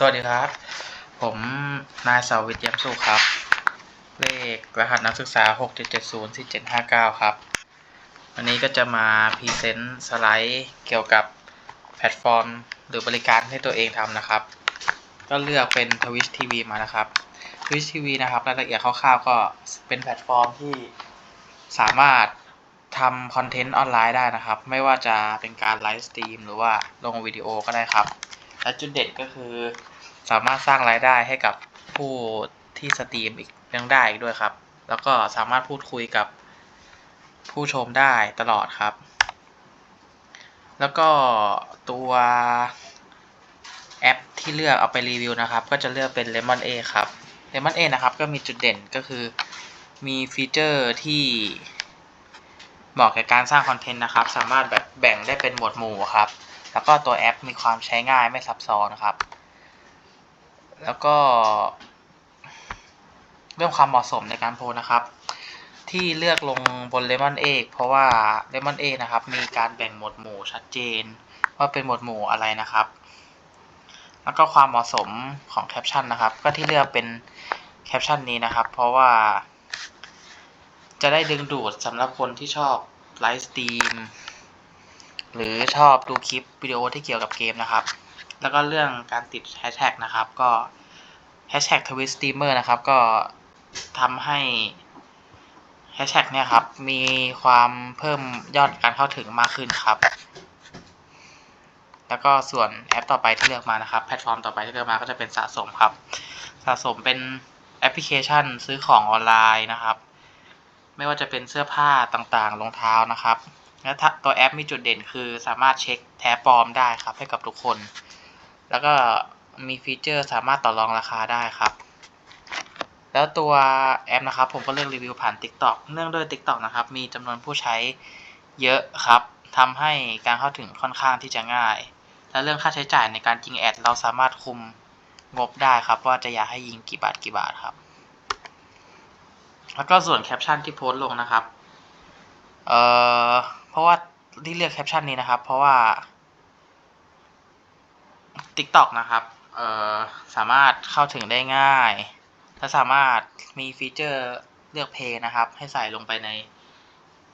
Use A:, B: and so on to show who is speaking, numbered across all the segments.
A: สวัสดีครับ ผมนายเสาวิทย์ยี่มสุขครับ เลขรหัสนักศึกษา 6.704759 ครับ วันนี้ก็จะมาพรีเซนต์สไลด์เกี่ยวกับแพลตฟอร์ม หรือบริการที่ตัวเองทำนะครับ ก็เลือกเป็น Twitch TV มานะครับ Twitch TV นะครับรายละเอียดคร่าวๆก็เป็นแพลตฟอร์มที่สามารถทำคอนเทนต์ออนไลน์ได้นะครับ ไม่ว่าจะเป็นการไลฟ์สตรีมหรือว่าลงวิดีโอก็ได้ครับ และจุดเด่นก็คือ สามารถสร้างรายได้ให้กับผู้ที่สตรีมอีกยังได้อีกด้วยครับ แล้วก็สามารถพูดคุยกับผู้ชมได้ตลอดครับ แล้วก็ตัวแอปที่เลือกเอาไปรีวิวนะครับ ก็จะเลือกเป็น Lemon A ครับ Lemon A นะครับ ก็มีจุดเด่นก็คือมีฟีเจอร์ที่เหมาะกับการสร้างคอนเทนต์นะครับ สามารถแบบแบ่งได้เป็นหมวดหมู่ครับ แล้วก็ตัวแอปมีความใช้ง่ายไม่ซับซ้อนครับ แล้วก็เรื่องความเหมาะสมในการโพสนะครับ ที่เลือกลงบน Lemon A เพราะว่า Lemon A นะครับ มีการแบ่งหมวดหมู่ชัดเจน ว่าเป็นหมวดหมู่อะไรนะครับ แล้วก็ความเหมาะสมของแคปชั่นนะครับ ก็ที่เลือกเป็นแคปชั่นนี้นะครับ เพราะว่า จะได้ดึงดูดสำหรับคนที่ชอบไลฟ์สตรีม หรือชอบดูคลิปวิดีโอที่เกี่ยวกับเกมนะครับ แล้วก็เรื่องการติดแฮชแท็กนะครับ ก็แฮชแท็กทวิสตีเมอร์นะครับ ก็ทำให้แฮชแท็กเนี่ยครับ มีความเพิ่มยอดการเข้าถึงมากขึ้นครับ แล้วก็ส่วนแอปต่อไปที่เลือกมานะครับ แพลตฟอร์มต่อไปที่เลือกมาก็จะเป็นสะสมครับ สะสมเป็นแอปพลิเคชันซื้อของออนไลน์นะครับ ไม่ว่าจะเป็นเสื้อผ้าต่างๆรองเท้านะครับ และถ้าตัวแอปมีจุดเด่นคือสามารถเช็คแท้ปลอมได้ครับ ให้กับทุกคน แล้วก็มีฟีเจอร์สามารถต่อรองราคาได้ครับ แล้วตัวแอปนะครับ ผมก็เลือกรีวิวผ่าน TikTok เนื่องด้วย TikTok นะครับ มีจำนวนผู้ใช้เยอะครับทำให้การเข้าถึงค่อนข้างที่จะง่าย และเรื่องค่าใช้จ่ายในการยิงแอด เราสามารถคุมงบได้ครับ ว่าจะอยากให้ยิงกี่บาทกี่บาทครับ แล้วก็ส่วนแคปชั่นที่โพสต์ลงนะครับ เอ่อ ราะว่าที่เลือกแคปชั่นนี้นะครับ เพราะว่า TikTok นะครับเอ่อสามารถเข้าถึงได้ง่าย และสามารถมีฟีเจอร์เลือกเพลงนะครับ ให้ใส่ลงไปใน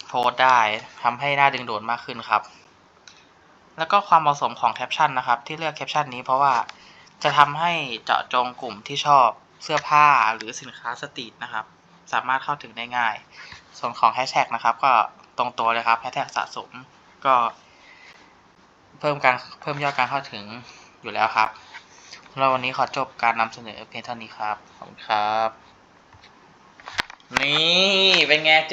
A: โพสได้ทำให้น่าดึงดูดมากขึ้นครับ แล้วก็ความเหมาะสมของแคปชั่นนะครับ ที่เลือกแคปชั่นนี้เพราะว่าจะทำให้เจาะจงกลุ่มที่ชอบเสื้อผ้าหรือสินค้าสตรีทนะครับ สามารถเข้าถึงได้ง่าย ส่วนของแฮชแท็กนะครับก็ ตรงตัวเลยครับแฮชแท็กสะสม ก็เพิ่มการเพิ่มยอดการเข้าถึงอยู่แล้วครับแล้ววันนี้ขอจบการนำเสนอเพียงเท่านี้ครับ ขอบคุณครับ นี่ เป็นไงเจอ